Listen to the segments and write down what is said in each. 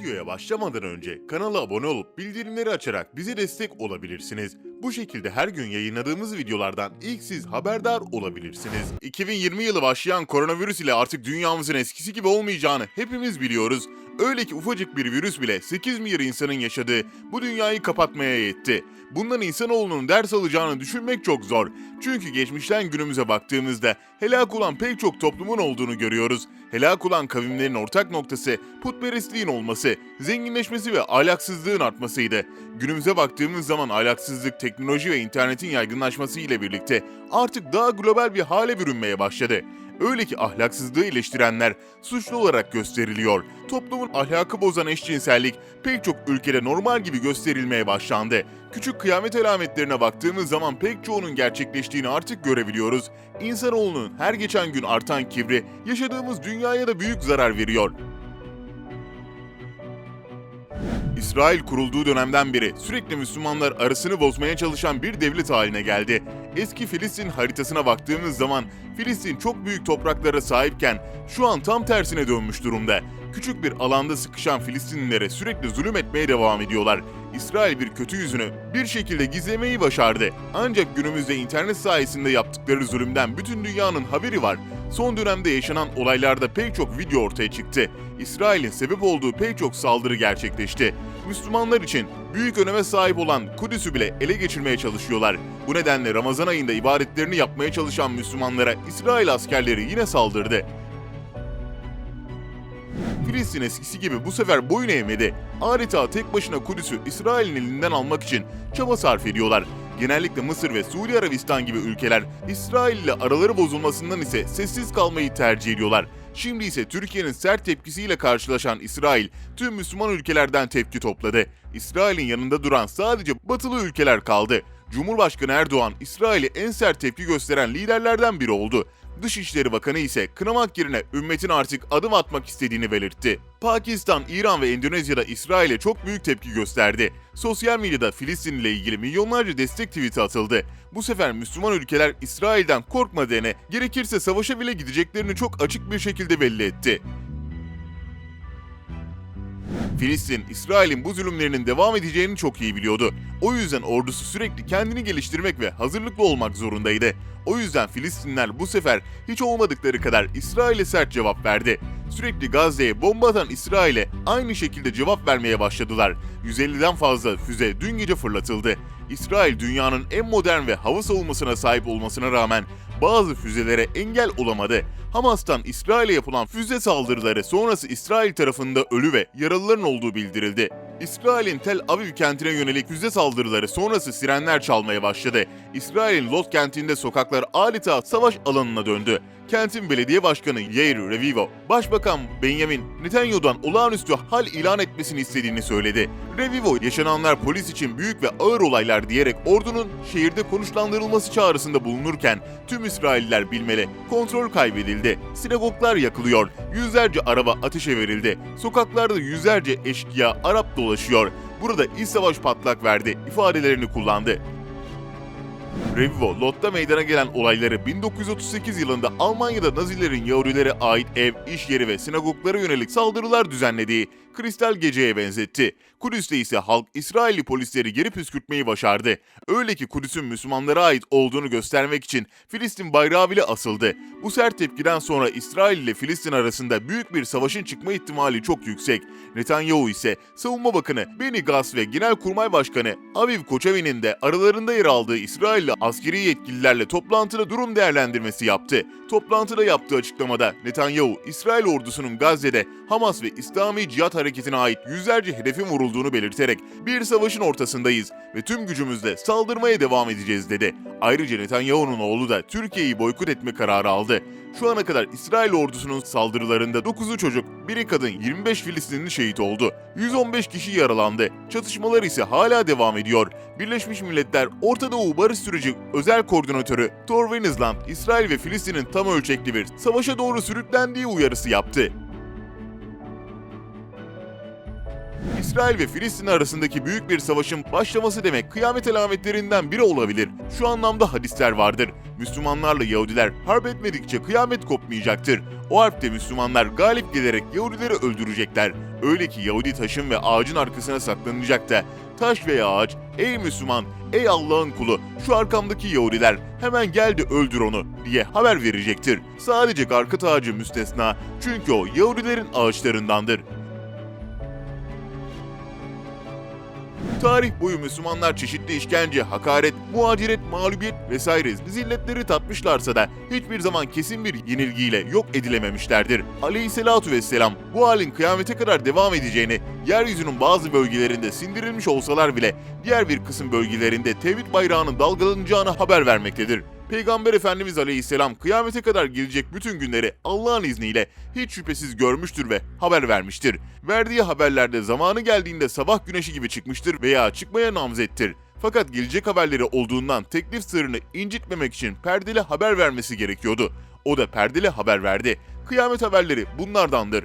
Videoya başlamadan önce kanala abone olup bildirimleri açarak bize destek olabilirsiniz. Bu şekilde her gün yayınladığımız videolardan ilk siz haberdar olabilirsiniz. 2020 yılı başlayan koronavirüs ile artık dünyamızın eskisi gibi olmayacağını hepimiz biliyoruz. Öyle ki ufacık bir virüs bile 8 milyar insanın yaşadığı bu dünyayı kapatmaya yetti. Bundan insanoğlunun ders alacağını düşünmek çok zor. Çünkü geçmişten günümüze baktığımızda helak olan pek çok toplumun olduğunu görüyoruz. Helak olan kavimlerin ortak noktası putperestliğin olması, zenginleşmesi ve ahlaksızlığın artmasıydı. Günümüze baktığımız zaman ahlaksızlık, teknoloji ve internetin yaygınlaşması ile birlikte artık daha global bir hale bürünmeye başladı. Öyle ki ahlaksızlığı eleştirenler suçlu olarak gösteriliyor. Toplumun ahlakı bozan eşcinsellik pek çok ülkede normal gibi gösterilmeye başlandı. Küçük kıyamet alametlerine baktığımız zaman pek çoğunun gerçekleştiğini artık görebiliyoruz. İnsanoğlunun her geçen gün artan kibri yaşadığımız dünyaya da büyük zarar veriyor. İsrail kurulduğu dönemden beri sürekli Müslümanlar arasını bozmaya çalışan bir devlet haline geldi. Eski Filistin haritasına baktığımız zaman Filistin çok büyük topraklara sahipken şu an tam tersine dönmüş durumda. Küçük bir alanda sıkışan Filistinlilere sürekli zulüm etmeye devam ediyorlar. İsrail bir kötü yüzünü bir şekilde gizlemeyi başardı. Ancak günümüzde internet sayesinde yaptıkları zulümden bütün dünyanın haberi var. Son dönemde yaşanan olaylarda pek çok video ortaya çıktı. İsrail'in sebep olduğu pek çok saldırı gerçekleşti. Müslümanlar için büyük öneme sahip olan Kudüs'ü bile ele geçirmeye çalışıyorlar. Bu nedenle Ramazan ayında ibadetlerini yapmaya çalışan Müslümanlara İsrail askerleri yine saldırdı. Filistin eskisi gibi bu sefer boyun eğmedi. Adeta tek başına Kudüs'ü İsrail'in elinden almak için çaba sarf ediyorlar. Genellikle Mısır ve Suudi Arabistan gibi ülkeler İsrail ile araları bozulmasından ise sessiz kalmayı tercih ediyorlar. Şimdi ise Türkiye'nin sert tepkisiyle karşılaşan İsrail tüm Müslüman ülkelerden tepki topladı. İsrail'in yanında duran sadece batılı ülkeler kaldı. Cumhurbaşkanı Erdoğan İsrail'e en sert tepki gösteren liderlerden biri oldu. Dışişleri Bakanı ise kınamak yerine ümmetin artık adım atmak istediğini belirtti. Pakistan, İran ve Endonezya'da İsrail'e çok büyük tepki gösterdi. Sosyal medyada Filistin ile ilgili milyonlarca destek tweet'i atıldı. Bu sefer Müslüman ülkeler İsrail'den korkmadığını, gerekirse savaşa bile gideceklerini çok açık bir şekilde belli etti. Filistin, İsrail'in bu zulümlerinin devam edeceğini çok iyi biliyordu. O yüzden ordusu sürekli kendini geliştirmek ve hazırlıklı olmak zorundaydı. O yüzden Filistinler bu sefer hiç olmadıkları kadar İsrail'e sert cevap verdi. Sürekli Gazze'ye bomba atan İsrail'e aynı şekilde cevap vermeye başladılar. 150'den fazla füze dün gece fırlatıldı. İsrail dünyanın en modern ve hava savunmasına sahip olmasına rağmen bazı füzelere engel olamadı. Hamas'tan İsrail'e yapılan füze saldırıları sonrası İsrail tarafında ölü ve yaralıların olduğu bildirildi. İsrail'in Tel Aviv kentine yönelik füze saldırıları sonrası sirenler çalmaya başladı. İsrail'in Lot kentinde sokaklar adeta savaş alanına döndü. Kentin belediye başkanı Yair Revivo, Başbakan Benjamin Netanyahu'dan olağanüstü hal ilan etmesini istediğini söyledi. Revivo, yaşananlar polis için büyük ve ağır olaylar diyerek ordunun şehirde konuşlandırılması çağrısında bulunurken tüm İsrailliler bilmeli, kontrol kaybedildi. Sinagoglar yakılıyor, yüzlerce araba ateşe verildi. Sokaklarda yüzlerce eşkıya Arap dolaşıyor. Burada iç savaş patlak verdi ifadelerini kullandı. Revivo, Lot'ta meydana gelen olayları 1938 yılında Almanya'da Nazilerin Yahudilere ait ev, iş yeri ve sinagoglara yönelik saldırılar düzenlediği Kristal Gece'ye benzetti. Kudüs'te ise halk İsrailli polisleri geri püskürtmeyi başardı. Öyle ki Kudüs'ün Müslümanlara ait olduğunu göstermek için Filistin bayrağı bile asıldı. Bu sert tepkiden sonra İsrail ile Filistin arasında büyük bir savaşın çıkma ihtimali çok yüksek. Netanyahu ise Savunma Bakanı Benny Gantz ve Genelkurmay Başkanı Aviv Koçevi'nin de aralarında yer aldığı İsrailli askeri yetkililerle toplantıda durum değerlendirmesi yaptı. Toplantıda yaptığı açıklamada Netanyahu, İsrail ordusunun Gazze'de Hamas ve İslami Cihat Hareketi'ne ait yüzlerce hedefin vurulduğunu belirterek bir savaşın ortasındayız ve tüm gücümüzle saldırmaya devam edeceğiz dedi. Ayrıca Netanyahu'nun oğlu da Türkiye'yi boykot etme kararı aldı. Şu ana kadar İsrail ordusunun saldırılarında 9'u çocuk, biri kadın 25 Filistinli şehit oldu. 115 kişi yaralandı. Çatışmalar ise hala devam ediyor. Birleşmiş Milletler Orta Doğu Barış Süreci Özel Koordinatörü Thor Wennesland, İsrail ve Filistin'in tam ölçekli bir savaşa doğru sürüklendiği uyarısı yaptı. İsrail ve Filistin arasındaki büyük bir savaşın başlaması demek kıyamet alametlerinden biri olabilir. Şu anlamda hadisler vardır. Müslümanlarla Yahudiler harp etmedikçe kıyamet kopmayacaktır. O harpte Müslümanlar galip gelerek Yahudileri öldürecekler. Öyle ki Yahudi taşın ve ağacın arkasına saklanacak da taş veya ağaç ey Müslüman ey Allah'ın kulu şu arkamdaki Yahudiler hemen gel de öldür onu diye haber verecektir. Sadece karkıt ağacı müstesna çünkü o Yahudilerin ağaçlarındandır. Tarih boyu Müslümanlar çeşitli işkence, hakaret, muhaciret, mağlubiyet vesaire zilletleri tatmışlarsa da hiçbir zaman kesin bir yenilgiyle yok edilememişlerdir. Aleyhisselatu vesselam bu halin kıyamete kadar devam edeceğini, yeryüzünün bazı bölgelerinde sindirilmiş olsalar bile diğer bir kısım bölgelerinde tevhid bayrağının dalgalanacağını haber vermektedir. Peygamber Efendimiz Aleyhisselam kıyamete kadar gelecek bütün günleri Allah'ın izniyle hiç şüphesiz görmüştür ve haber vermiştir. Verdiği haberlerde zamanı geldiğinde sabah güneşi gibi çıkmıştır veya çıkmaya namzettir. Fakat gelecek haberleri olduğundan teklif sırrını incitmemek için perdeli haber vermesi gerekiyordu. O da perdeli haber verdi. Kıyamet haberleri bunlardandır.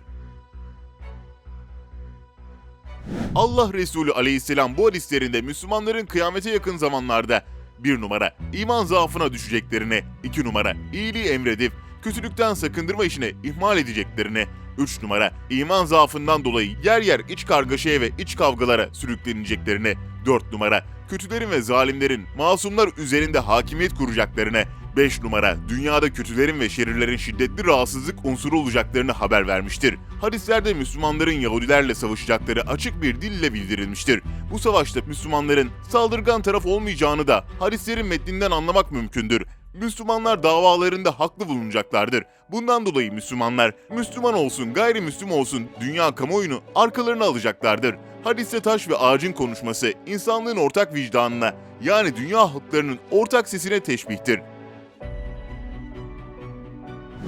Allah Resulü aleyhisselam bu hadislerinde Müslümanların kıyamete yakın zamanlarda bir numara. İman zaafına düşeceklerini, iki numara. İyiliği emredip kötülükten sakındırma işine ihmal edeceklerini, 3 numara. İman zaafından dolayı yer yer iç kargaşaya ve iç kavgalara sürükleneceklerini, 4 numara. Kötülerin ve zalimlerin masumlar üzerinde hakimiyet kuracaklarını, 5 numara dünyada kötülerin ve şerirlerin şiddetli rahatsızlık unsuru olacaklarını haber vermiştir. Hadislerde Müslümanların Yahudilerle savaşacakları açık bir dille bildirilmiştir. Bu savaşta Müslümanların saldırgan taraf olmayacağını da hadislerin metninden anlamak mümkündür. Müslümanlar davalarında haklı bulunacaklardır. Bundan dolayı Müslümanlar, Müslüman olsun gayrimüslim olsun dünya kamuoyunu arkalarına alacaklardır. Hadiste taş ve ağacın konuşması insanlığın ortak vicdanına yani dünya halklarının ortak sesine teşbihtir.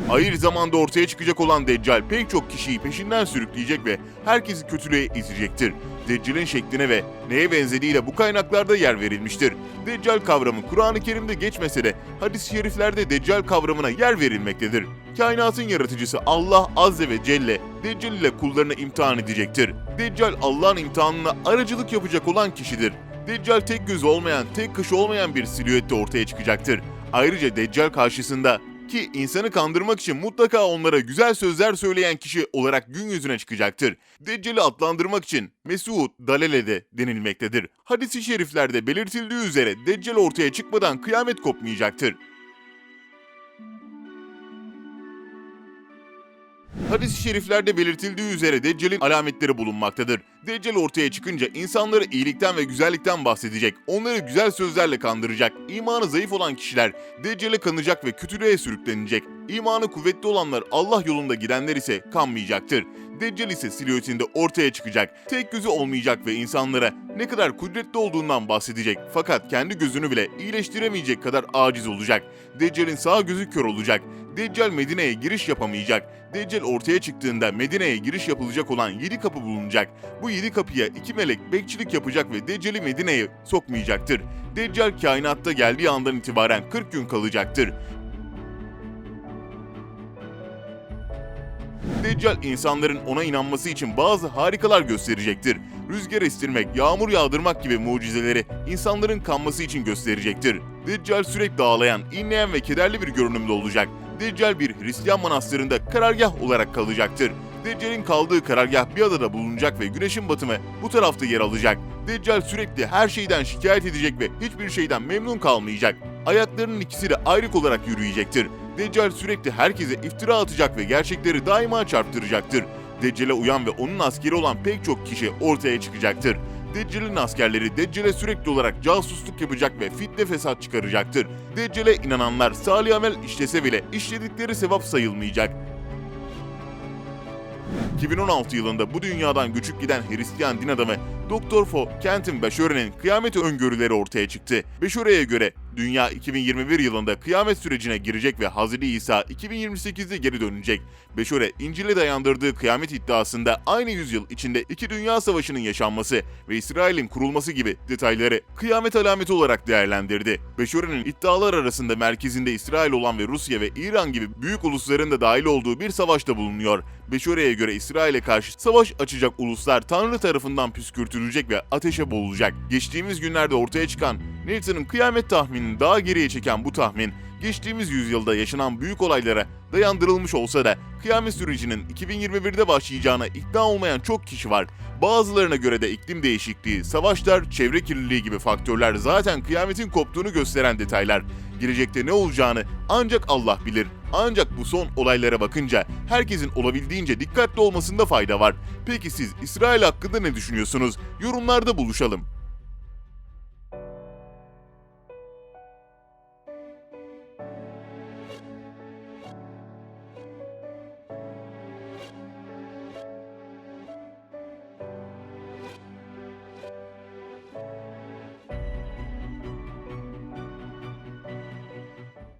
Hayır zamanda ortaya çıkacak olan Deccal pek çok kişiyi peşinden sürükleyecek ve herkesi kötülüğe itecektir. Deccal'in şekline ve neye benzediğiyle bu kaynaklarda yer verilmiştir. Deccal kavramı Kur'an-ı Kerim'de geçmese de hadis-i şeriflerde Deccal kavramına yer verilmektedir. Kainatın yaratıcısı Allah Azze ve Celle Deccal ile kullarını imtihan edecektir. Deccal Allah'ın imtihanına aracılık yapacak olan kişidir. Deccal tek göz olmayan, tek kaşı olmayan bir silüette ortaya çıkacaktır. Ayrıca Deccal karşısında ki insanı kandırmak için mutlaka onlara güzel sözler söyleyen kişi olarak gün yüzüne çıkacaktır. Deccal'i adlandırmak için Mesud Dalele de denilmektedir. Hadis-i şeriflerde belirtildiği üzere Deccal ortaya çıkmadan kıyamet kopmayacaktır. Hadis-i şeriflerde belirtildiği üzere Deccal'in alametleri bulunmaktadır. Deccal ortaya çıkınca insanları iyilikten ve güzellikten bahsedecek, onları güzel sözlerle kandıracak, imanı zayıf olan kişiler Deccal'e kanacak ve kötülüğe sürüklenecek. İmanı kuvvetli olanlar Allah yolunda gidenler ise kanmayacaktır. Deccal ise silüetinde ortaya çıkacak. Tek gözü olmayacak ve insanlara ne kadar kudretli olduğundan bahsedecek. Fakat kendi gözünü bile iyileştiremeyecek kadar aciz olacak. Deccal'in sağ gözü kör olacak. Deccal Medine'ye giriş yapamayacak. Deccal ortaya çıktığında Medine'ye giriş yapılacak olan 7 kapı bulunacak. Bu 7 kapıya iki melek bekçilik yapacak ve Deccal'i Medine'ye sokmayacaktır. Deccal kainatta geldiği andan itibaren 40 gün kalacaktır. Deccal insanların ona inanması için bazı harikalar gösterecektir. Rüzgar estirmek, yağmur yağdırmak gibi mucizeleri insanların kanması için gösterecektir. Deccal sürekli ağlayan, inleyen ve kederli bir görünümde olacak. Deccal bir Hristiyan manastırında karargah olarak kalacaktır. Deccal'in kaldığı karargah bir adada bulunacak ve güneşin batımı bu tarafta yer alacak. Deccal sürekli her şeyden şikayet edecek ve hiçbir şeyden memnun kalmayacak. Ayaklarının ikisi de ayrık olarak yürüyecektir. Deccal sürekli herkese iftira atacak ve gerçekleri daima çarptıracaktır. Deccal'e uyan ve onun askeri olan pek çok kişi ortaya çıkacaktır. Deccal'in askerleri Deccal'e sürekli olarak casusluk yapacak ve fitne fesat çıkaracaktır. Deccal'e inananlar salih amel işlese bile işledikleri sevap sayılmayacak. 2016 yılında bu dünyadan göçüp giden Hristiyan din adamı Dr. Fo Kentin Beşöre'nin kıyamet öngörüleri ortaya çıktı. Beşöre'ye göre dünya 2021 yılında kıyamet sürecine girecek ve Hazreti İsa 2028'de geri dönecek. Beşöre, İncil'e dayandırdığı kıyamet iddiasında aynı yüzyıl içinde iki dünya savaşının yaşanması ve İsrail'in kurulması gibi detayları kıyamet alameti olarak değerlendirdi. Beşöre'nin iddialar arasında merkezinde İsrail olan ve Rusya ve İran gibi büyük ulusların da dahil olduğu bir savaşta bulunuyor. Beşöre'ye göre İsrail'e karşı savaş açacak uluslar Tanrı tarafından püskürtülmüştür götürülecek ve ateşe boğulacak. Geçtiğimiz günlerde ortaya çıkan Nathan'ın kıyamet tahminini daha geriye çeken bu tahmin, geçtiğimiz yüzyılda yaşanan büyük olaylara dayandırılmış olsa da kıyamet sürecinin 2021'de başlayacağına ikna olmayan çok kişi var. Bazılarına göre de iklim değişikliği, savaşlar, çevre kirliliği gibi faktörler zaten kıyametin koptuğunu gösteren detaylar. Gelecekte ne olacağını ancak Allah bilir. Ancak bu son olaylara bakınca herkesin olabildiğince dikkatli olmasında fayda var. Peki siz İsrail hakkında ne düşünüyorsunuz? Yorumlarda buluşalım.